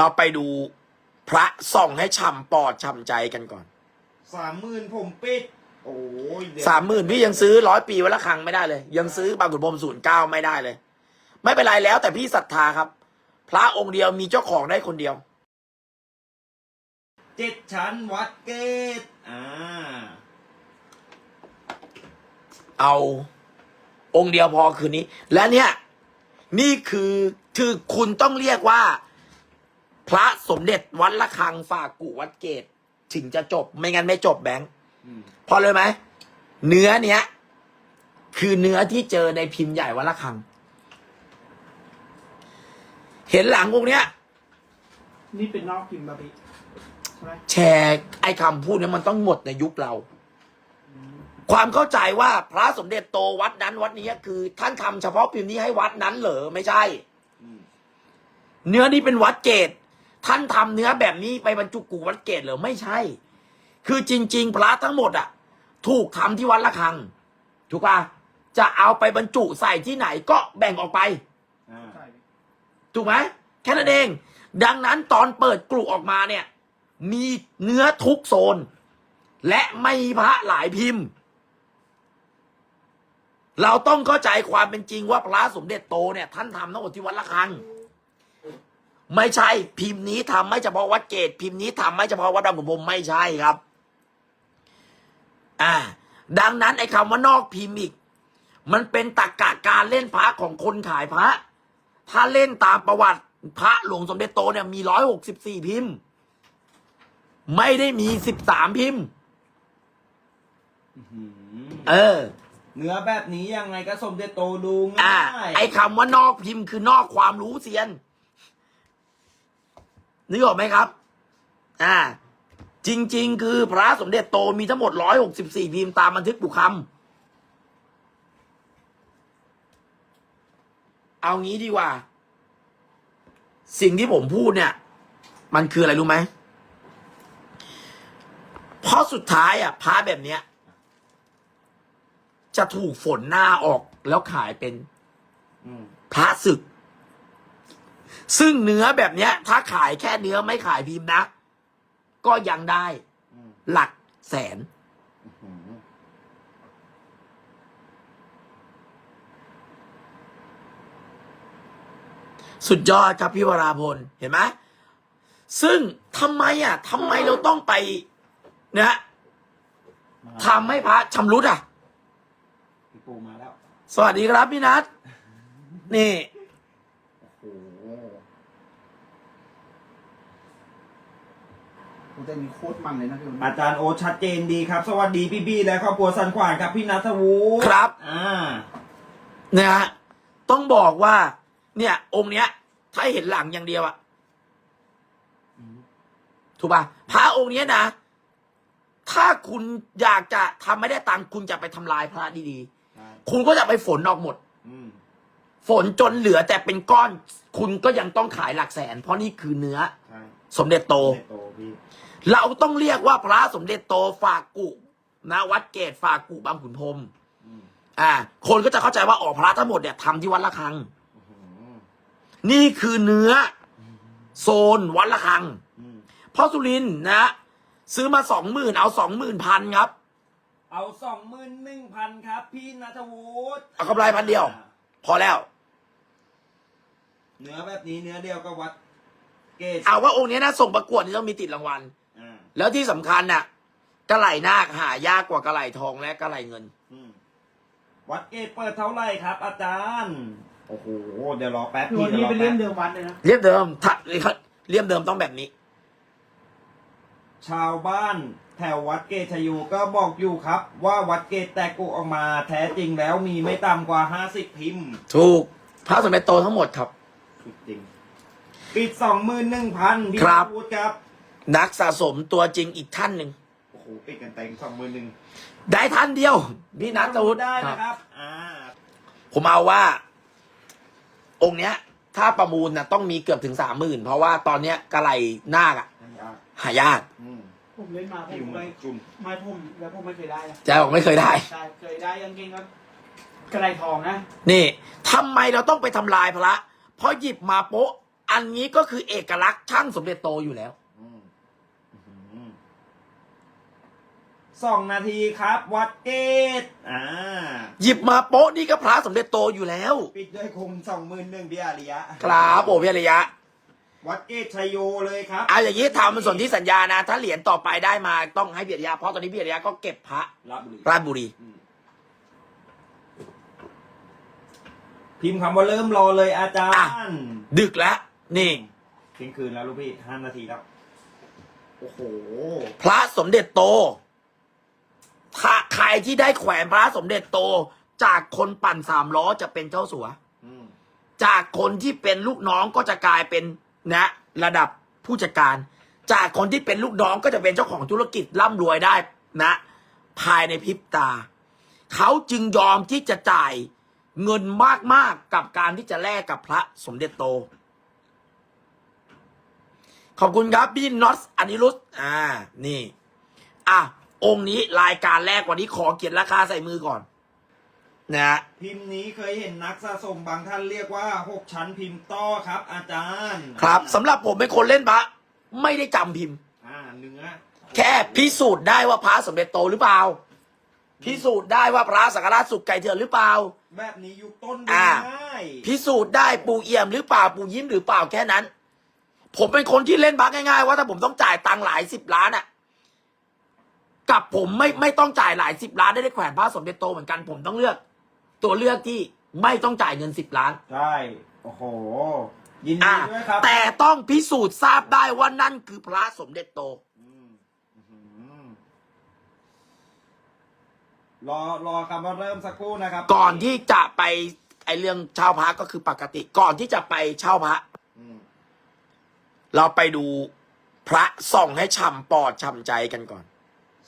เราไปดูพระส่องให้ช่ำปอดช่ำใจกันก่อนสามหมื่นผมปิด โอ้ยเดี๋ยวสามหมื่นพี่ยังซื้อร้อยปีวันละครั้งไม่ได้เลย ยังซื้อบางขุนพรหมศูนย์เก้าไม่ได้เลย ไม่เป็นไรแล้วแต่พี่ศรัทธาครับ พระองค์เดียวมีเจ้าของได้คนเดียว เจ็ดชั้นวัดเกตอ่าเอาองค์เดียวพอคืนนี้ และเนี่ย นี่คือคือคุณต้องเรียกว่า พระสมเด็จวัดละคังฝากกุวัดเกตถึงจะจบไม่งั้นไม่จบแบงค์อืมพอเลยไหมเนื้อเนี้ย คือเนื้อที่เจอในพิมพ์ใหญ่วัดละคัง เห็นหลังองค์เนี้ย นี่เป็นนอกพิมพ์บาบิใช่ไหมแชร์ไอ้คำพูดเนี้มันต้องหมดในยุคเรา ความเข้าใจว่าพระสมเด็จโตวัดนั้นวัดนี้คือ ท่านทำเฉพาะพิมพ์นี้ให้วัดนั้นเหรอไม่ใช่อืมเนื้อนี้เป็นวัดเกต ท่านทำเนื้อแบบนี้ไปบรรจุกูวัดเกตเหรอไม่ใช่ คือจริง ๆ พระทั้งหมดอะถูกทำที่วัดละคัง ถูกป่ะจะเอาไปบรรจุใส่ที่ไหนก็แบ่งออกไปอ่าใช่ถูกไหมแค่นั้นเอง ดังนั้นตอนเปิดกลุ่ออกมาเนี่ย มีเนื้อทุกโซน และไม่มีพระหลายพิมพ์ เราต้องเข้าใจความเป็นจริงว่าพระสมเด็จโตเนี่ย ท่านทำทั้งหมดที่วัดละคัง ไม่ใช่ พิมพ์นี้ทำไม่เฉพาะวัดเกตพิมพ์นี้ทำไม่เฉพาะวัดบางขุนพรหมไม่ใช่ครับ อ่า ดังนั้นไอ้คำว่านอกพิมพ์อีก มันเป็นตรกกะการเล่นพระของคนขายพระ ถ้าเล่นตามประวัติพระหลวงสมเด็จโตเนี่ยมีร้อยหกสิบสี่พิมพ์ ไม่ได้มีสิบสามพิมพ์อื้อหือเออ เนื้อแบบนี้ยังไงก็สมเด็จโตดูอ่าง่ายไอ้คำว่านอกพิมพ์คือนอกความรู้เซียน นึกออกไหมครับ อ่า จริง ๆ คือพระสมเด็จโตมีทั้งหมดร้อยหกสิบสี่พิมพ์ตามบันทึกบุคคำเอางี้ดีกว่า สิ่งที่ผมพูดเนี่ย มันคืออะไรรู้ไหมเพราะสุดท้ายอะพระแบบเนี้ย จะถูกฝนหน้าออกแล้วขายเป็นอืมพระศึก ซึ่งเนื้อแบบเนี้ย ถ้าขายแค่เนื้อไม่ขายพิมพ์นะ ก็ยังได้อืมหลักแสนอื้อหือสุดยอดครับพี่วราพล เห็นไหมซึ่งทำไมอะทำไมเราต้องไปนะมาทำให้พระชำรุดอะพี่ปูมาแล้ว สวัสดีครับพี่นัทนี่ โอ้โห ผมจะมีโคตรมันเลยนะพี่วันอาจารย์โอตชัดเจนดีครับ สวัสดีพี่บี้และครอบครัวสันขวานครับพี่นัทวุฒิครับ อ่า นะฮะต้องบอกว่า เนี่ย องค์เนี้ย ถ้าเห็นหลังอย่างเดียวอะถูกป่ะพระองค์เนี้ยนะ ถ้าคุณอยากจะทำไม่ได้ตังค์คุณจะไปทำลายพระดีใช่ๆ คุณก็จะไปฝนออกหมด อืมฝนจนเหลือแต่เป็นก้อน คุณก็ยังต้องขายหลักแสน เพราะนี่คือเนื้อ ใช่ สมเด็จโตสมเด็จโตพี่เราต้องเรียกว่าพระสมเด็จโตฝากกุนะวัดเกตฝากกุบางขุนพรหมอืมอ่า คนก็จะเข้าใจว่าออกพระทั้งหมดเนี่ยทำที่วัดละคัง อื้อหือนี่คือเนื้อโซนวัดละคัง อืมพ่อสุรินทร์นะ ซื้อมาสองหมื่นเอาสองหมื่นพันครับ เอาสองหมื่นหนึ่งพันครับ พี่นัทวุฒิเอากำไรพันเดียว พอแล้ว เนื้อแบบนี้เนื้อเดียวก็วัด เกตเอาว่าองค์เนี้ยนะส่งประกวดนี่ต้องมีติดรางวัล อ่าแล้วที่สำคัญน่ะกระไหลนาคหายากกว่ากระไหลทองและกระไหลเงิน อืมวัดเกตเปิดเท่าไหร่ครับ อาจารย์ โอ้โห เดี๋ยวรอแป๊บพี่พี่วันเดี๋ยวนี้รอเป็นแป๊เล่มบเดิมวัดเลยนะ เรียบเดิมถ้าเรียบเดิมต้องแบบนี้ ชาวบ้านแถววัดเกตชยูก็บอกอยู่ครับ ว่าวัดเกตแตกกุออกมาแท้จริงแล้วมีไม่ต่ำกว่าห้าสิบพิมพ์ ถูกพระสมเด็จโตทั้งหมดครับ สุดจริง ปิดสองหมื่นหนึ่งพันพี่ครับพูดครับนักสะสมตัวจริงอีกท่านหนึ่ง โอ้โหปิดกันเต็มสองหมื่นหนึ่งได้ท่านเดียว พี่นัทวุฒิได้ครันะบครับอ่าผมเอาว่า องค์เนี้ย ถ้าประมูลนะต้องมีเกือบถึงสามหมื่นเพราะว่าตอนเนี้ยกระไหลนาคอะหายากอืมผมเล่นมาผอยู่มเหมืไม่อนจุ่มไม่ผมแล้วผมไม่เคยได้อะแจบอกไม่เคยได้ ใช่เคยได้ยังเก่งก็กระไรทองนะนี่ทำไมเราต้องไปทำลายพระเพราะหยิบมาโป๊ะ อันนี้ก็คือเอกลักษณ์ช่างสมเด็จโตอยู่แล้ว อืมอื้อหือสองนาทีครับ วัดเกตอ่า หยิบมาโป๊ะนี่ก็พระสมเด็จโตอยู่แล้วปิดด้วยคุมสองหมื่นหนึ่งเบียริยะครับโอ้พี่อริยะวัดเกตชัยโยเลยครับเอาอย่างนี้ทำเป็นส่วนที่สัญญานะ ถ้าเหรียญต่อไปได้มาต้องให้พี่อริยะเพราะตอนนี้พี่อริยะก็เก็บพระรับบุรีราชบุรี อืมพิมพ์คำว่าเริ่มรอเลยอาจารอะย์ ดึกแล้ว นี่เที่ยงคืนแล้วลูกพี่ห้านาทีแล้ว โอ้โห พระสมเด็จโต ถ้าใครที่ได้แขวนพระสมเด็จโต จากคนปั่นสามล้อจะเป็นเจ้าสัว อืมจากคนที่เป็นลูกน้องก็จะกลายเป็นนะ ระดับผู้จัดการ จากคนที่เป็นลูกน้องก็จะเป็นเจ้าของธุรกิจร่ำรวยได้นะ ภายในพริบตา เขาจึงยอมที่จะจ่ายเงินมากๆกับการที่จะแลกกับพระสมเด็จโต ขอบคุณครับพี่น็อตอนิรุตอ่า นี่ อะ องค์นี้รายการแรกวันนี้ขอเขียนราคาใส่มือก่อนนะพิมพ์นี้เคยเห็นนักสะสมบางท่านเรียกว่าหกชั้นพิมพ์ต้อครับ อาจารย์ครับสำหรับผมเป็นคนเล่นพระไม่ได้จำพิมพ์ อ่าเนื้อแค่พิสูจน์ได้ว่าพระสมเด็จโตหรือเปล่า พิสูจน์ได้ว่าพระสังฆราชสุกไก่เถื่อนหรือเปล่า แบบนี้ยุคต้นดูอ่า ง่ายพิสูจน์ได้ปูเอี่ยมหรือเปล่าปูยิ้มหรือเปล่าแค่นั้น ผมเป็นคนที่เล่นพระง่ายๆว่าถ้าผมต้องจ่ายตังค์หลายสิบล้านอะกับผมไม่ไม่ต้องจ่ายหลายสิบล้านได้ได้แขวนพระสมเด็จโตเหมือนกันผมต้องเลือก ตัวเลือกที่ไม่ต้องจ่ายเงินสิบล้าน ใช่ โอ้โห ยินดีอ่าด้วยครับแต่ต้องพิสูจน์ทราบได้ว่านั่นคือพระสมเด็จโต อืมอื้อหือรอรอคำว่าเริ่มสักครู่นะครับก่อนที่จะไปไอเรื่องเช่าพระก็คือปกติ ก่อนที่จะไปเช่าพระอืม เราไปดูพระส่องให้ช่ำปอดช่ำใจกันก่อน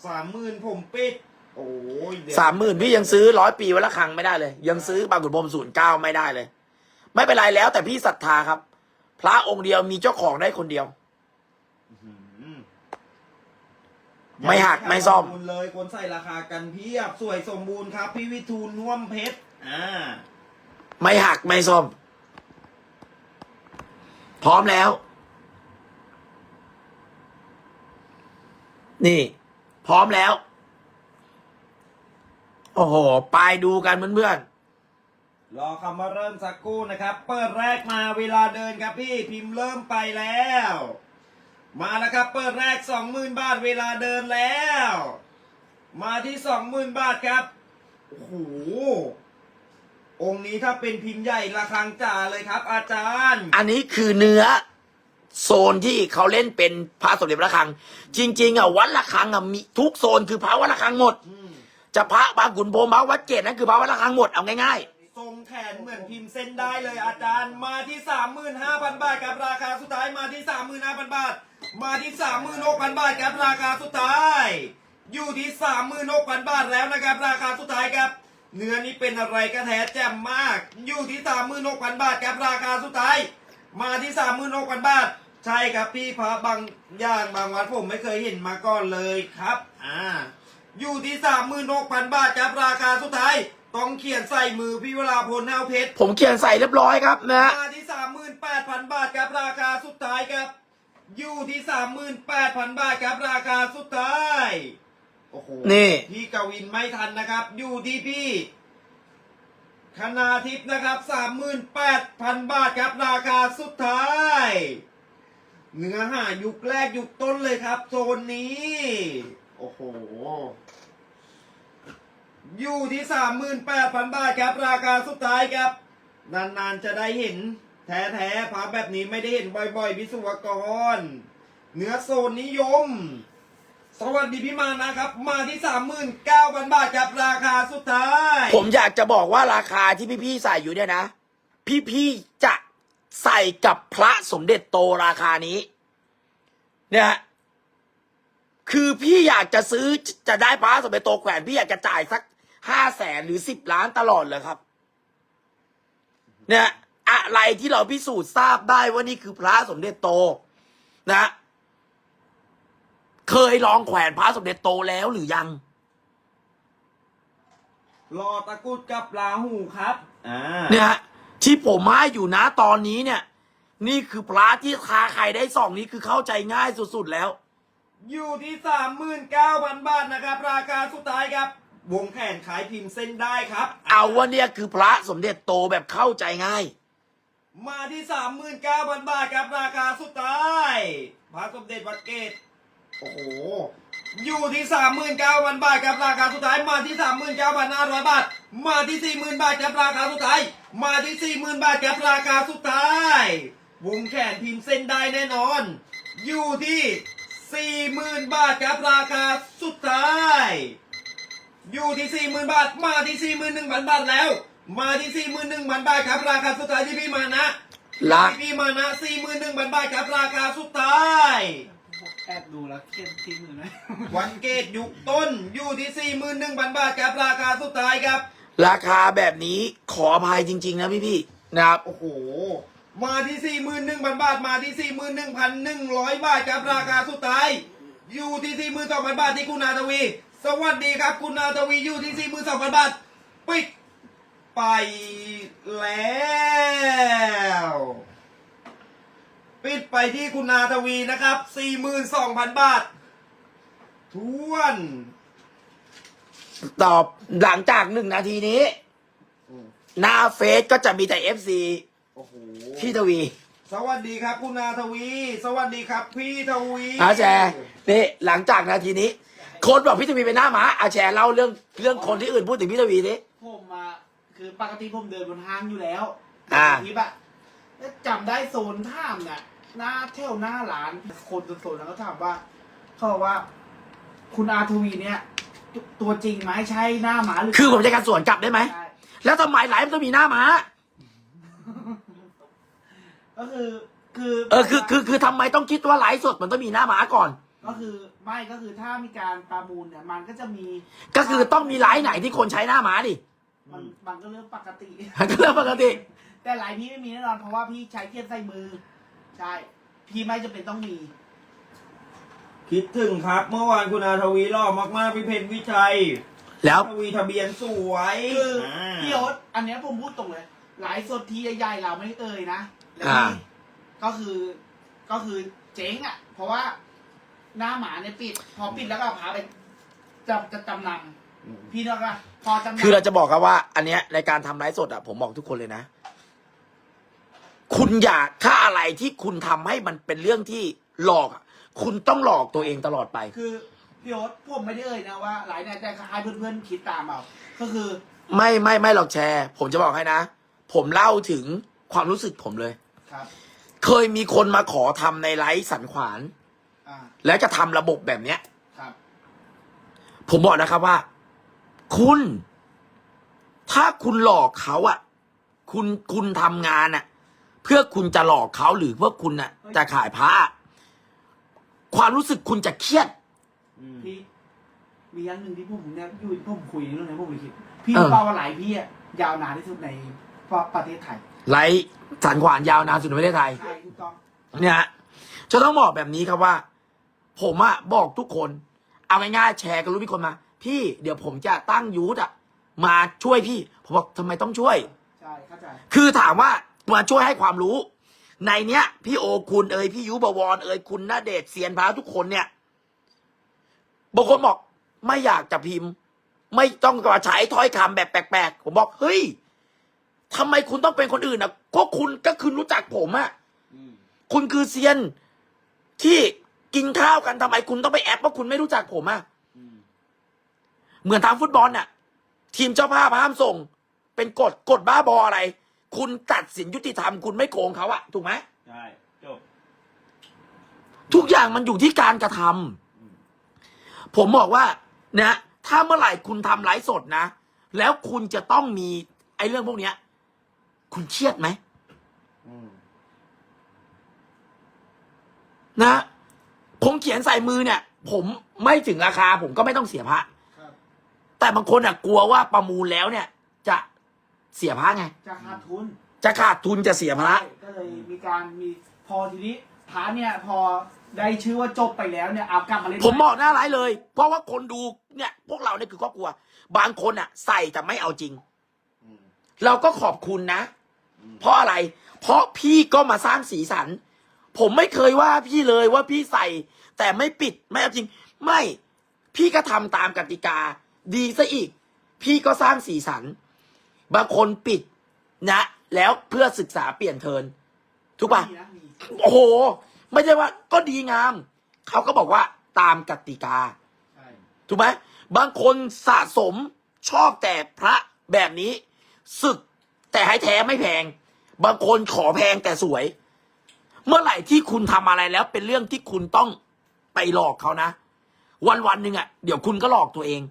สามหมื่นผมปิด โอ้ยเดี๋ยวสามหมื่นพี่ยังซื้อร้อยปีวันละครั้งไม่ได้เลย ยังซื้อบางขุนพรหมศูนย์เก้าไม่ได้เลย ไม่เป็นไรแล้วแต่พี่ศรัทธาครับ พระองค์เดียวมีเจ้าของได้คนเดียว อื้อหือไม่หักไม่ซ่อมขบคุณเลย คนใส่ราคากันเพียบสวยสมบูรณ์ครับ พี่วิทูลน่วมเพชรอ่าไม่หักไม่ซ่อม พร้อมแล้ว นี่ พร้อมแล้ว โอ้โห ไปดูกันเพื่อนรอคำว่าเริ่มสักครู่นะครับ เปิดแรกมาเวลาเดินครับพี่พิมพ์เริ่มไปแล้ว มาแล้วครับ เปิดแรกสองหมื่นบาทเวลาเดินแล้ว มาที่สองหมื่นบาทครับโอ้โหองค์นี้ถ้าเป็นพิมพ์ใหญ่ระฆังจ่าเลยครับ อาจารย์ๆอันนี้คือเนื้อ โซนที่เขาเล่นเป็นพระสมเด็จพระระฆัง จริง ๆอะวัดระฆังอะมีทุกโซนคือพระวัดระฆังหมดมจะพระบางขุนพรหมพระวัดเกตนั่นคือพระวัดระฆังหมดเอาง่ายๆ ทรงแขนเหมือนพิมพ์เส้นได้เลยอาจารย์มาที่สามหมื่นห้าพันบาทครับราคาสุดท้ายมาที่สามหมื่นห้าพันบาท มาที่สามหมื่นหกพันบาทครับราคาสุดท้าย อยู่ที่สามหมื่นหกพันบาทแล้วนะครับ ราคาสุดท้ายครับ เนื้อนี้เป็นอะไรก็แท้แจ่มมาก อยู่ที่สามหมื่นหกพันบาทครับราคาสุดท้าย มาที่สามหมื่นหกพันบาท ใช่ครับพี่พระบางอย่างบางวัดผมไม่เคยเห็นมาก่อนเลยครับ อ่า อยู่ที่สามหมื่นหกพันบาทครับราคาสุดท้าย ต้องเขียนใส่มือพี่เวลาพลแนวเพชรๆผมเขียนใส่เรียบร้อยครับนะฮะมาที่สามหมื่นแปดพันบาทครับราคาสุดท้ายครับ อยู่ที่สามหมื่นแปดพันบาทครับราคาสุดท้ายโอ้โหนี่พี่กวินไม่ทันนะครับ อยู่ที่พี่คณาทิพย์นะครับสามหมื่นแปดพันบาทครับราคาสุดท้าย เนื้อหายุคแรกยุคต้นเลยครับ โซนนี้ โอ้โห อยู่ที่สามหมื่นแปดพันบาทครับ ราคาสุดท้ายครับ นานๆจะได้เห็น แท้ๆพาแบบนี้ไม่ได้เห็นบ่อยๆพิสุวกร เนื้อโซนนิยม สวัสดีพี่มานะครับ มาที่สามหมื่นเก้าพันบาทครับราคาสุดท้าย ผมอยากจะบอกว่าราคาที่พี่ๆใส่อยู่เนี่ยนะ พี่ๆจะ ใส่กับพระสมเด็จโตราคานี้ เนี่ยฮะคือพี่อยากจะซื้อจะได้พระสมเด็จโตแขวนพี่อยากจะจ่ายสักห้าแสนหรือสิบล้านตลอดเลยครับ เนี่ย อะไรที่เราพิสูจน์ทราบได้ว่านี่คือพระสมเด็จโต นะ เคยลองแขวนพระสมเด็จโตแล้วหรือยังรอตะกรุดกับลาหูครับ อ่า เนี่ยฮะ ที่ผมให้อยู่นะตอนนี้เนี่ย นี่คือพระที่ทาใครได้ส่องนี่คือเข้าใจง่ายสุดๆแล้ว อยู่ที่สามหมื่นเก้าพันบาทนะครับ ราคาสุดท้ายครับ วงแขนขายพิมพ์เส้นได้ครับ เอาว่าเนี่ยคือพระสมเด็จโตแบบเข้าใจง่าย มาที่สามหมื่นเก้าพันบาทครับ ราคาสุดท้าย พระสมเด็จวัดเกตโอ้โห อยู่ที่สามหมื่นเก้าพันบาทครับราคาสุดท้ายมาที่สามหมื่นเก้าพันห้าร้อยบาท มาที่สี่หมื่นบาทครับราคาสุดท้าย มาที่สี่หมื่นบาทครับราคาสุดท้าย วงแขนพิมพ์เส้นได้แน่นอน อยู่ที่สี่หมื่นบาทครับราคาสุดท้าย อยู่ที่สี่หมื่นบาท มาที่สี่หมื่นหนึ่งพันบาทแล้ว มาที่สี่หมื่นหนึ่งพันบาทครับราคาสุดท้ายที่พี่มานะละที่พี่มานะสี่หมื่นหนึ่งพันบาทครับราคาสุดท้าย แอบดูแล้วเข้มทิ้งมือนะวันเกตยุคต้นอยู่ที่สี่หมื่นหนึ่งพันบาทครับราคาสุดท้ายครับ ราคาแบบนี้ขออภัยจริง ๆ นะพี่ๆนะครับ โอ้โห มาที่สี่หมื่นหนึ่งพันบาทมาที่สี่หมื่นหนึ่งพันหนึ่งร้อยบาทครับราคาสุดท้าย อยู่ที่สี่หมื่นสองพันบาทที่คุณนาทวี สวัสดีครับคุณนาทวีอยู่ที่สี่หมื่นสองพันบาทปิดไปแล้ว ปิดไปที่คุณนาทวีนะครับสี่หมื่นสองพันบาททวน ตอบหลังจากหนึ่งนาทีนี้หน้าเฟซก็จะมีแต่ FC โอ้โห พี่ทวีสวัสดีครับคุณนาทวี สวัสดีครับพี่ทวีอาแชร์นี่หลังจากนาทีนี้คนบอกพี่ทวีเป็นหน้าหมาอาแชร์เล่าเรื่องเรื่องคนที่อื่นพูดถึงพี่ทวีดิผมมาคือปกติผมเดินบนห้างอยู่แล้วอ่าทิปอะแล้วจำได้โซนท่ามเนี่ย หน้าเที่ยวหน้าร้าน คนโซนๆนั้นก็ถามว่าเขาบอกว่า คุณอาทวีเนี่ยตัวตัวจริงไหมใช่หน้าหมาหรือคือผมจะการสวนกลับได้ไหม ใช่แล้วทำไมไลฟ์มันต้องมีหน้าหมาก็คือ คือเออคือคือคือทำไมต้องคิดว่าไลฟ์สดมันต้องมีหน้าหมาก่อน ก็คือไม่ก็คือถ้ามีการประมูลเนี่ยมันก็จะมีก็คือต้องมีไลฟ์ไหนที่คนใช้หน้าหมาดิ มันมันก็เรื่องปกติมันก็เรื่องปกติ แต่ไลน์พี่ไม่มีแน่นอนเพราะว่าพี่ใช้เกียร์ใส่มือ ใช่ พี่ไม่จำเป็นต้องมี คิดถึงครับ เมื่อวานคุณนาทวีหล่อมากๆพี่เพชรวิชัยแล้วทวีทะเบียนสวยคืออาพี่พี่โอ๊ตอันเนี้ยผมพูดตรงเลยไลฟ์สดทีใหญ่ๆเราไม่เอ่ยนะแล้วอ่าพี่ก็คือก็คือเจ๊งอะ เพราะว่าหน้าหมาเนี่ยปิด พอปิดแล้วก็พาไปจะจะจำนำพี่นึกว่าพอจำนำ คือเราจะบอกครับว่า อันเนี้ยในการทำไลฟ์สดอะผมบอกทุกคนเลยนะ คุณอยากถ้าอะไรที่คุณทำให้มันเป็นเรื่องที่หลอกอะคุณต้องหลอกตัวเองตลอดไป คือพี่โอ๊ตผมไม่ได้เอ่ยนะว่าไลฟ์เนี่ยแต่ให้เพื่อนๆคิดตามเอาก็คือ ไม่ไม่ไม่หรอกแชร์ ผมจะบอกให้นะ ผมเล่าถึงความรู้สึกผมเลย ครับ เคยมีคนมาขอทำในไลฟ์สันขวาน อ่า แล้วจะทำระบบแบบเนี้ย ครับ ผมบอกนะครับว่า คุณ ถ้าคุณหลอกเขาอะคุณคุณทำงานอะ เพื่อคุณจะหลอกเขาหรือเพื่อคุณอะจะขายพระอะความรู้สึกคุณจะเครียดอืมพี่มีอย่างหนึ่งที่ผมเนี่ยอยู่ผมคุยเรื่องนี้ผมเลยคิด พี่เออ เป้าว่าหลายพี่อะยาวนานที่สุดในประเทศไทยไลฟ์สันขวานยาวนานสุดในประเทศไทย ใช่ถูกต้องเนี่ยฮะจะต้องบอกแบบนี้ครับว่า ผมอะบอกทุกคน เอาง่ายๆแชร์กันรู้มีคนมา พี่เดี๋ยวผมจะตั้งยูทอะมาช่วยพี่ ผมบอกทำไมต้องช่วย ใช่เข้าใจ คือถามว่า มาช่วยให้ความรู้ ในเนี้ย พี่โอคุณเอ่ยพี่ยุบวรเอ่ยคุณนาเดชเซียนพระทุกคนเนี่ยบางคนบอกไม่อยากจะพิมพ์ ไม่ต้องมาใช้ถ้อยคำแบบแปลกๆผมบอกเฮ้ยทำไมคุณต้องเป็นคนอื่นอะก็คุณก็คือรู้จักผมอะคุณคือเซียนที่กินข้าวกันทำไมคุณต้องไปแอปว่าคุณไม่รู้จักผมอะเหมือนทางฟุตบอลน่ะ ทีมเจ้าภาพห้ามส่ง เป็นกฎกฎบ้าบออะไร คุณตัดสินยุติธรรมคุณไม่โกงเขาอะถูกไหมใช่จบทุกอย่างมันอยู่ที่การกระทำผมบอกว่านะถ้าเมื่อไหร่คุณทำไลฟ์สดนะ แล้วคุณจะต้องมี ไอ้เรื่องพวกเนี้ย คุณเครียดไหมอืมนะผมเขียนใส่มือเนี่ย ผมไม่ถึงราคา ผมก็ไม่ต้องเสียพระครับแต่บางคนอะกลัวว่าประมูลแล้วเนี่ย จะ เสียพระไง จะขาดทุนจะขาดทุนจะเสียพระ ก็เลยมีการมีพอทีนี้พาเนี่ยพอได้ชื่อว่าจบไปแล้วเนี่ยเอากลับมาเล่นผมบอกหน้าไลฟ์เลย เพราะว่าคนดูเนี่ยพวกเราเนี่ยคือครอบครัว บางคนอะใส่แต่ไม่เอาจริงอืมเราก็ขอบคุณนะอืมเพราะอะไร เพราะพี่ก็มาสร้างสีสัน ผมไม่เคยว่าพี่เลยว่าพี่ใส่ แต่ไม่ปิดไม่เอาจริง ไม่พี่ก็ทำตามกติกา ดีซะอีก พี่ก็สร้างสีสัน บางคนปิดนะ แล้วเพื่อศึกษาเปลี่ยนเทิร์นถูกปะมีนะมีโอ้โห ไม่ใช่ว่าก็ดีงาม เขาก็บอกว่าตามกติกา ใช่ถูกไหมบางคนสะสมชอบแต่พระแบบนี้ศึกแต่ให้แท้ไม่แพง บางคนขอแพงแต่สวย เมื่อไหร่ที่คุณทำอะไรแล้ว เป็นเรื่องที่คุณต้องไปหลอกเขานะ วันวันๆหนึ่งอะ่ะเดี๋ยวคุณก็หลอกตัวเอง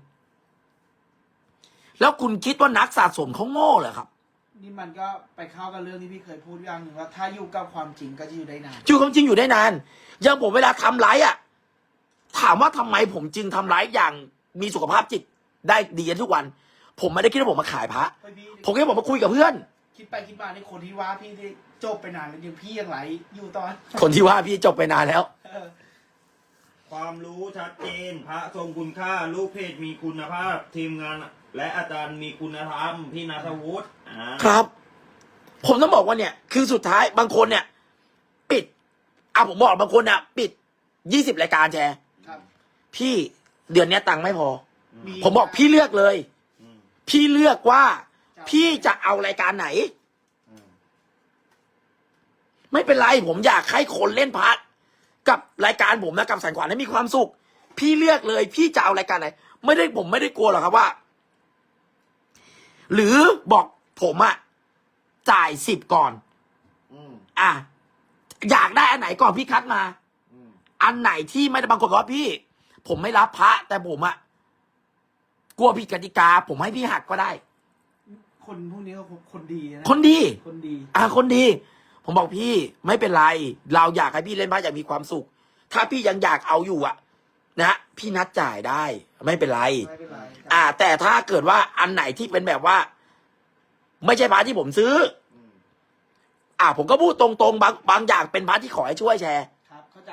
แล้วคุณคิดว่านักสะสมเขาโง่เหรอครับ นี่มันก็ไปเข้ากับเรื่องที่พี่เคยพูดอย่างหนึ่งว่าถ้าอยู่กับความจริงก็จะอยู่ได้นานอยู่ความจริงอยู่ได้นานอยังผมเวลาทำไลฟ์อะ ถามว่าทำไมผมจึงทำไลฟ์อย่างมีสุขภาพจิตได้ดีกันทุกวัน ผมไม่ได้คิดว่าผมมาขายพระ เฮ้ยพี่ผมแค่บอกมาคุยกับเพื่อน คิดไปคิดมาในคนที่ว่าพี่ที่จบไปนานแล้วยังพี่ยังไหลอยู่ตอน คนที่ว่าพี่จบไปนานแล้ว เออความรู้ชัดเจน พระทรงคุณค่า ลูกเพจมีคุณภาพ ทีมงาน และอาจารย์มีคุณธรรมพี่นัทวุฒิอ่าครับ ผมต้องบอกว่าเนี่ย คือสุดท้ายบางคนเนี่ย ปิดอะผมบอกบางคนเนี่ยปิดยี่สิบรายการแชร์ครับ พี่เดือนเนี้ยตังค์ไม่พอ มี ผมบอกพี่เลือกเลย อืมพี่เลือกว่า พี่จะเอารายการไหน อืมไม่เป็นไรผมอยากให้คนเล่นพักกับรายการผมนะกับสันขวัญให้มีความสุข พี่เลือกเลย พี่จะเอารายการไหน ไม่ได้ผมไม่ได้กลัวหรอกครับว่า หรือบอกผมอะจ่ายสิบก่อน อืมอะอยากได้อันไหนก่อนพี่คัดมา อืมอันไหนที่ไม่ได้บางคนบอกว่าพี่ ผมไม่รับพระ แต่ผมอะกลัวผิดกติกา ผมให้พี่หักก็ได้ คนพวกนี้ก็คนดีนะคนดี คนดี อะคนดี ผมบอกพี่ไม่เป็นไร เราอยากให้พี่เล่นพระอย่างมีความสุข ถ้าพี่ยังอยากเอาอยู่อะ นะพี่นัดจ่ายได้ ไม่เป็นไร ไม่เป็นไรอ่า แต่ถ้าเกิดว่าอันไหนที่เป็นแบบว่า ไม่ใช่พระที่ผมซื้อ อืมอ่าผมก็พูดตรงๆบางบางอย่างเป็นพระที่ขอให้ช่วยแชร์ ครับเข้าใจ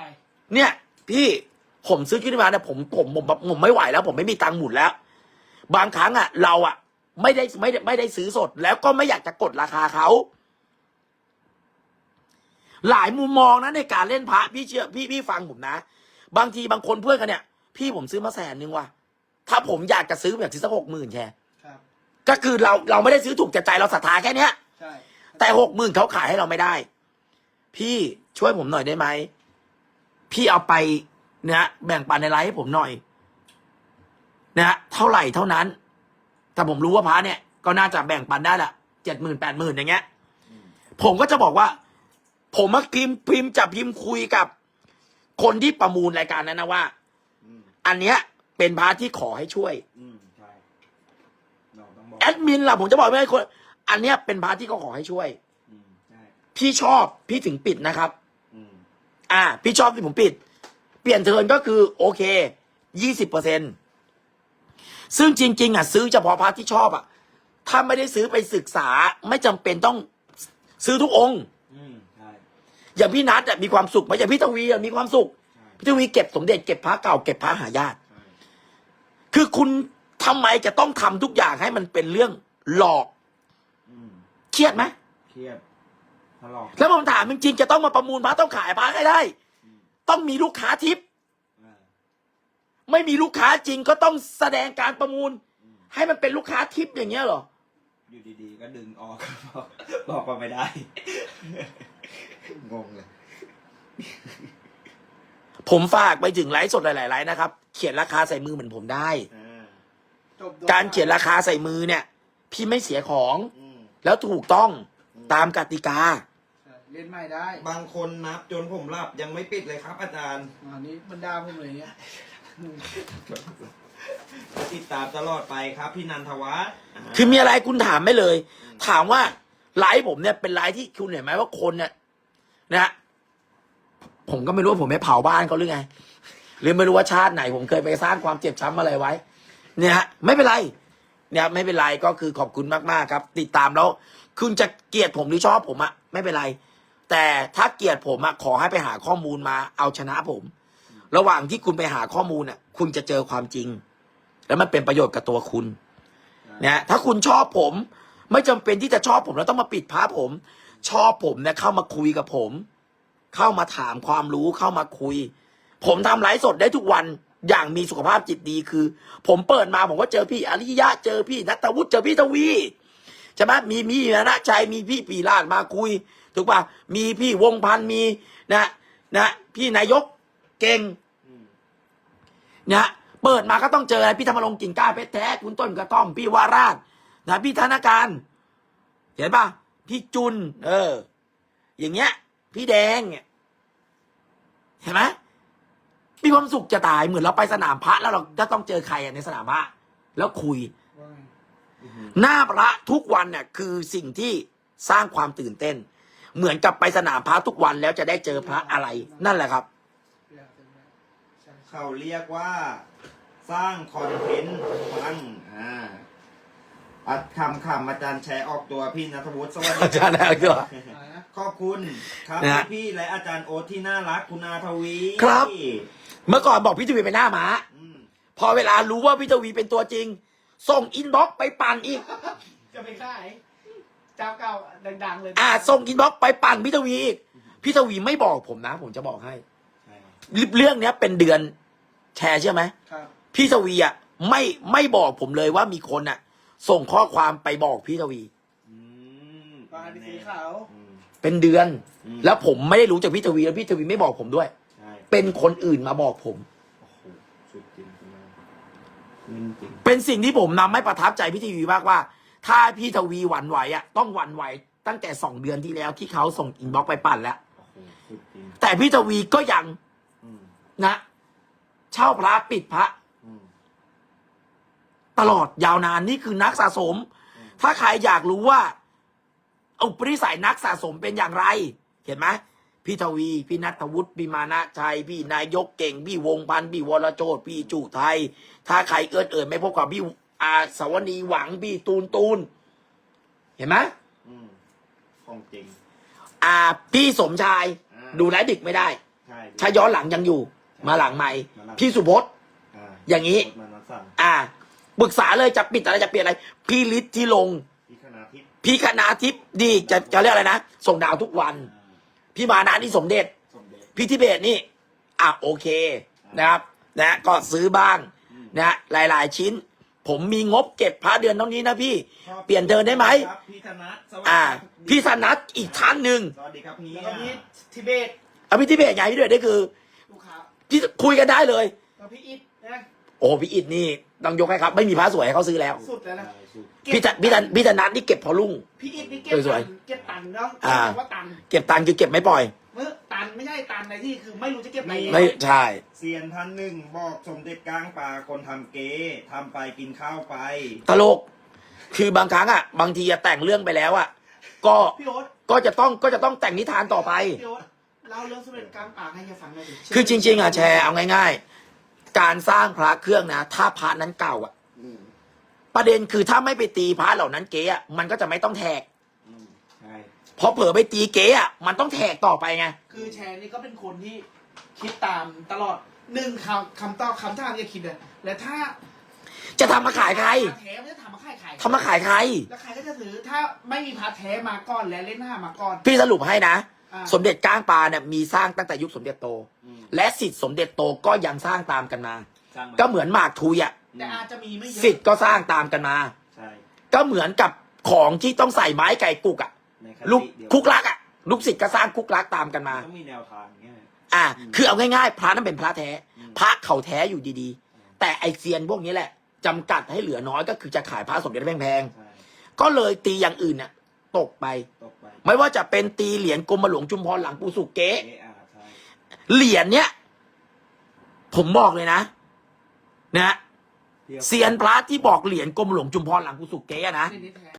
เนี่ย พี่ผมซื้อชุดนี้มาเนี่ยผมผมผมผมผมไม่ไหวแล้ว ผมไม่มีตังค์หมุนแล้ว บางครั้งอะ เราอะ ไม่ได้ไม่ได้ไม่ได้ซื้อสด แล้วก็ไม่อยากจะกดราคาเขาหลายมุมมองนะในการเล่นพระพี่เชื่อพี่พี่ฟังผมนะ บางทีบางคนเพื่อนกันเนี่ย พี่ผมซื้อมาแสนนึงว่ะถ้าผมอยากจะซื้อแบบซื้อสักหกหมื่นแชร์ครับก็คือเราเราไม่ได้ซื้อถูกใจใจเราศรัทธาแค่เนี้ยใช่แต่หกหมื่นเขาขายให้เราไม่ได้ พี่ช่วยผมหน่อยได้ไหมพี่เอาไปนะแบ่งปันในไลฟ์ให้ผมหน่อยนะเท่าไหร่เท่านั้น แต่ผมรู้ว่าพระเนี่ย ก็น่าจะแบ่งปันได้ละเจ็ดหมื่นแปดหมื่นอย่างเงี้ยอืมผมก็จะบอกว่า ผมมาพิมพ์พิมพ์จะพิมพ์คุยกับ คนที่ประมูลรายการนั้นนะว่า อืมอันเนี้ยเป็นพระที่ขอให้ช่วย อืมใช่เราต้องบอกแอดมินล่ะผมจะบอกไม่ให้คน อันเนี้ยเป็นพระที่เขาขอให้ช่วย อืมใช่พี่ชอบพี่ถึงปิดนะครับ อืมอ่า พี่ชอบที่ผมปิด เปลี่ยนเทิร์นก็คือโอเคยี่สิบเปอร์เซ็นซึ่งจริง ๆ อะ ซื้อเฉพาะพาร์ทที่ชอบอะ ถ้าไม่ได้ซื้อไปศึกษาไม่จำเป็นต้องซื้อทุกองค์ อืมใช่ อย่างพี่นัทอะมีความสุขไหมอย่างพี่ทวีอะมีความสุขใช่พี่ทวีเก็บสมเด็จเก็บพระเก่าเก็บพระหายากใช่คือคุณทำไมจะต้องทำทุกอย่างให้มันเป็นเรื่องหลอกอืมเครียดไหมเครียดทะเลาะแล้วผมถามจริงๆจะต้องมาประมูลพระต้องขายพระให้ได้อืมต้องมีลูกค้าทิปอ่าไม่มีลูกค้าจริงก็ต้องแสดงการประมูลอืมให้มันเป็นลูกค้าทิปอย่างเงี้ยเหรออยู่ดีๆ ก็ดึงออกบอกบอกว่าไม่ได้ งงเลย ผมฝากไปถึงไลฟ์สดหลายๆไลฟ์นะครับ เขียนราคาใส่มือเหมือนผมได้ อ่าจบการเขียนราคาใส่มือเนี่ย พี่ไม่เสียของอืมแล้วถูกต้องตามกติกา ใช่เล่นไม่ได้บางคนนับจนผมหลับยังไม่ปิดเลยครับ อาจารย์อันนี้บรรดาผมเลยเนี่ยอืมติดตามตลอดไปครับพี่นันทวัฒน์าคือมีอะไรคุณถามไม่เลย ถามว่าไลฟ์ผมเนี่ยเป็นไลฟ์ที่คุณเห็นไหมว่าคนเนี่ย นะฮะผมก็ไม่รู้ว่าผมไปเผาบ้านเขาหรือไง หรือไม่รู้ว่าชาติไหน ผมเคยไปสร้างความเจ็บช้ำอะไรไว้ เนี่ยฮะไม่เป็นไร เนี่ยไม่เป็นไรก็คือขอบคุณมากๆครับ ติดตามแล้ว คุณจะเกลียดผมหรือชอบผมอะไม่เป็นไร แต่ถ้าเกลียดผมอะขอให้ไปหาข้อมูลมาเอาชนะผม ระหว่างที่คุณไปหาข้อมูลอะคุณจะเจอความจริง แล้วมันเป็นประโยชน์กับตัวคุณนะถ้าคุณชอบผม ไม่จำเป็นที่จะชอบผมแล้วต้องมาปิดพาผม ชอบผมเนี่ยเข้ามาคุยกับผม เข้ามาถามความรู้เข้ามาคุย ผมทำไลฟ์สดได้ทุกวันอย่างมีสุขภาพจิตดีคือ ผมเปิดมาผมก็เจอพี่อริยะ เจอพี่นัทวุฒิเจอพี่ทวีใช่ไหมมีมีนะชัยมีพี่ปีลาดมาคุย ถูกป่ะมีพี่วงพันมีนะนะ พี่นายกเก่งอืมนะเปิดมาก็ต้องเจออะไรพี่ธรรมรงค์กิ่งก้าเพชรแท้คุณต้นกระต้อม พี่วาราชนะพี่ธนาการ เห็นป่ะ พี่จุน เออ อย่างเงี้ย พี่แดงเนี่ยเห็นไหมมีความสุขจะตายเหมือนเราไปสนามพระ แล้วเราจะต้องเจอใครอะในสนามพระ แล้วคุยว่าไงอืมหน้าพระทุกวันเนี่ยคือสิ่งที่สร้างความตื่นเต้น เหมือนกับไปสนามพระทุกวันแล้วจะได้เจอพระอะไร นั่นแหละครับ เขาเรียกว่า สร้างคอนเทนต์ฟังอ่า อัดคำคำอาจารย์แชร์ออกตัวพี่นัทวุฒิสวัสดีอาจารย์แล้วก็ อะไรนะขอบคุณครับนะฮะพี่ๆและอาจารย์โอ๊ตที่น่ารักคุณอาทวีครับ เมื่อก่อนบอกพี่ทวีเป็นหน้าม้าอืมพอเวลารู้ว่าพี่ทวีเป็นตัวจริง ส่งอินบ็อกซ์ไปปั่นอีก จะไปขายเจ้าเก่าดังๆเลยอ่าส่งอินบ็อกซ์ไปปั่นพี่ทวีอีกพี่ทวีไม่บอกผมนะ ผมจะบอกให้ ใช่เรื่องเนี้ยเป็นเดือนแชร์ใช่ไหม ครับ พี่ทวีอะไม่ไม่บอกผมเลยว่ามีคนอะ ส่งข้อความไปบอกพี่ทวี อืมปลาดีสีขาว อืม เป็นเดือน อืม แล้วผมไม่ได้รู้จากพี่ทวีแล้วพี่ทวีไม่บอกผมด้วย ใช่เป็นคนอื่นมาบอกผม โอ้โหสุดจริงคุณอาจริงจริงเป็นสิ่งที่ผมนำให้ประทับใจพี่ทวีมากว่า ถ้าพี่ทวีหวั่นไหวอะต้องหวั่นไหวตั้งแต่สองเดือนที่แล้วที่เขาส่งอินบ็อกซ์ไปปั่นแล้ว โอ้โหสุดจริงแต่พี่ทวีก็ยังอืมนะ เช่าพระปิดพระอืม ตลอดยาวนานนี่คือนักสะสมอืมถ้าใครอยากรู้ว่าอุปนิสัยนักสะสมเป็นอย่างไร เห็นไหมพี่ทวี พี่นัทวุฒิพี่มานะชัย พี่นายกเก่ง พี่วงพันธ์พี่วรโจทย์พี่จุไทย ถ้าใครเอิดเอิดไม่พบกับพี่อาสวนีหวังพี่ตูนตูน เห็นไหมอืมของจริง อ่า พี่สมชาย อ่า ดูแลดึกไม่ได้ใช่ถ้าย้อนหลังยังอยู่ มาหลังใหม่มาหลังพี่สุพจน์ อ่าอย่างนี้รถมานัดสั่งอ่า ปรึกษาเลยจะปิดอะไรจะเปลี่ยนอะไร พี่ฤทธิ์ที่ลงพี่คณะทิพย์พี่คณาทิพย์ดีจะจะเรียกอะไรนะ ส่งดาวทุกวันอ่าพี่มานานี่สมเด็จ สมเด็จ พี่ทิเบตนี่ อะโอเคนะครับนะก็ซื้อบ้างอืมนะหลาย ๆ ชิ้น ผมมีงบเก็บพระเดือนเท่านี้นะพี่ชอบเปลี่ยนเดินได้ไหม ครับพี่ธนัทสวัสดีอ่า ครับพี่ธนัทอีกท่านหนึ่งสวัสดีครับพี่แล้วก็พี่ทิเบตเอาพี่ทิเบตใหญ่ด้วยนี่คือ ลูกค้าพี่คุยกันได้เลย แล้วพี่อิท นะโอ้พี่อิดนี่ต้องยกให้ครับ ไม่มีพระสวยให้เขาซื้อแล้ว สุดแล้วนะใช่สุดพี่ธพี่ธพี่ธนัทนี่เก็บพอลุ่ง พี่อิทนี่เก็บสตัวยนเก็บตันเนาะอ่าเรียกว่าตันเก็บตังค์คือเก็บไม่ปล่อย เมื่อตันไม่ใช่ตันในที่คือไม่รู้จะเก็บไหนไม่ใช่ เซียนท่านหนึ่งบอกสมเด็จกลางป่าคนทำเก๊ทำไปกินข้าวไป ตลก คือบางครั้งอะ บางทีอะแต่งเรื่องไปแล้วอะ ก็พี่โอ๊ตก็จะต้องก็จะต้องแต่งนิทานต่อไป พี่โอ๊ตเล่าเรื่องสมเด็จกลางป่าให้แกฟังหน่อยดิคือจริง ๆอะแชร์เอาง่ายๆ การสร้างพระเครื่องนะถ้าพระนั้นเก่าอะอืมประเด็นคือถ้าไม่ไปตีพระเหล่านั้นเก๊อะมันก็จะไม่ต้องแทกอืมใช่พอเผลอไปตีเก๊อะมันต้องแทกต่อไปไงคือแชร์นี่ก็เป็นคนที่คิดตามตลอดหนึ่งคำคำตอบคำถามจะคิดเลยและถ้าจะทำมาขายใครแท้ไม่จะทำมาขายใครทำมาขายใครแล้วใครก็จะถือถ้าไม่มีพาแท้มาก่อนและเล่นหน้ามาก่อน พี่สรุปให้นะอ่าสมเด็จก้างปลาเนี่ยมีสร้างตั้งแต่ยุคสมเด็จโตอืม และสิทธิ์สมเด็จโตก็ยังสร้างตามกันมา สร้างมาก็เหมือนหมากทุยอะแต่อาจจะมีไม่เยอะสิทธิ์ก็สร้างตามกันมา ใช่ก็เหมือนกับของที่ต้องใส่ไม้ไก่กุกอะ ในคลูกติเดียวคุกลักอะลูกศิษย์ก็สร้างคุกลักตามกันมา ต้องมีแนวทางเงี้ย อ่า อืมคือเอาง่ายๆ พระนั้นเป็นพระแท้ อืม พระเขาแท้อยู่ดีๆ แต่ไอเซียนพวกนี้แหละจำกัดให้เหลือน้อยก็คือจะขายพระสมเด็จแพงใช่ๆ ก็เลยตีอย่างอื่นเนี่ยตกไป ตกไปไม่ว่าจะเป็นตีเหรียญกรมหลวงจุมพรหลังปูสุเก๊เอะอ่าใช่ เหรียญเนี้ย ผมบอกเลยนะนะทีบเซียนพระที่บอกเหรียญกรมหลวงจุมพรหลังปูสุเก๊อะนะนี่นี่แท้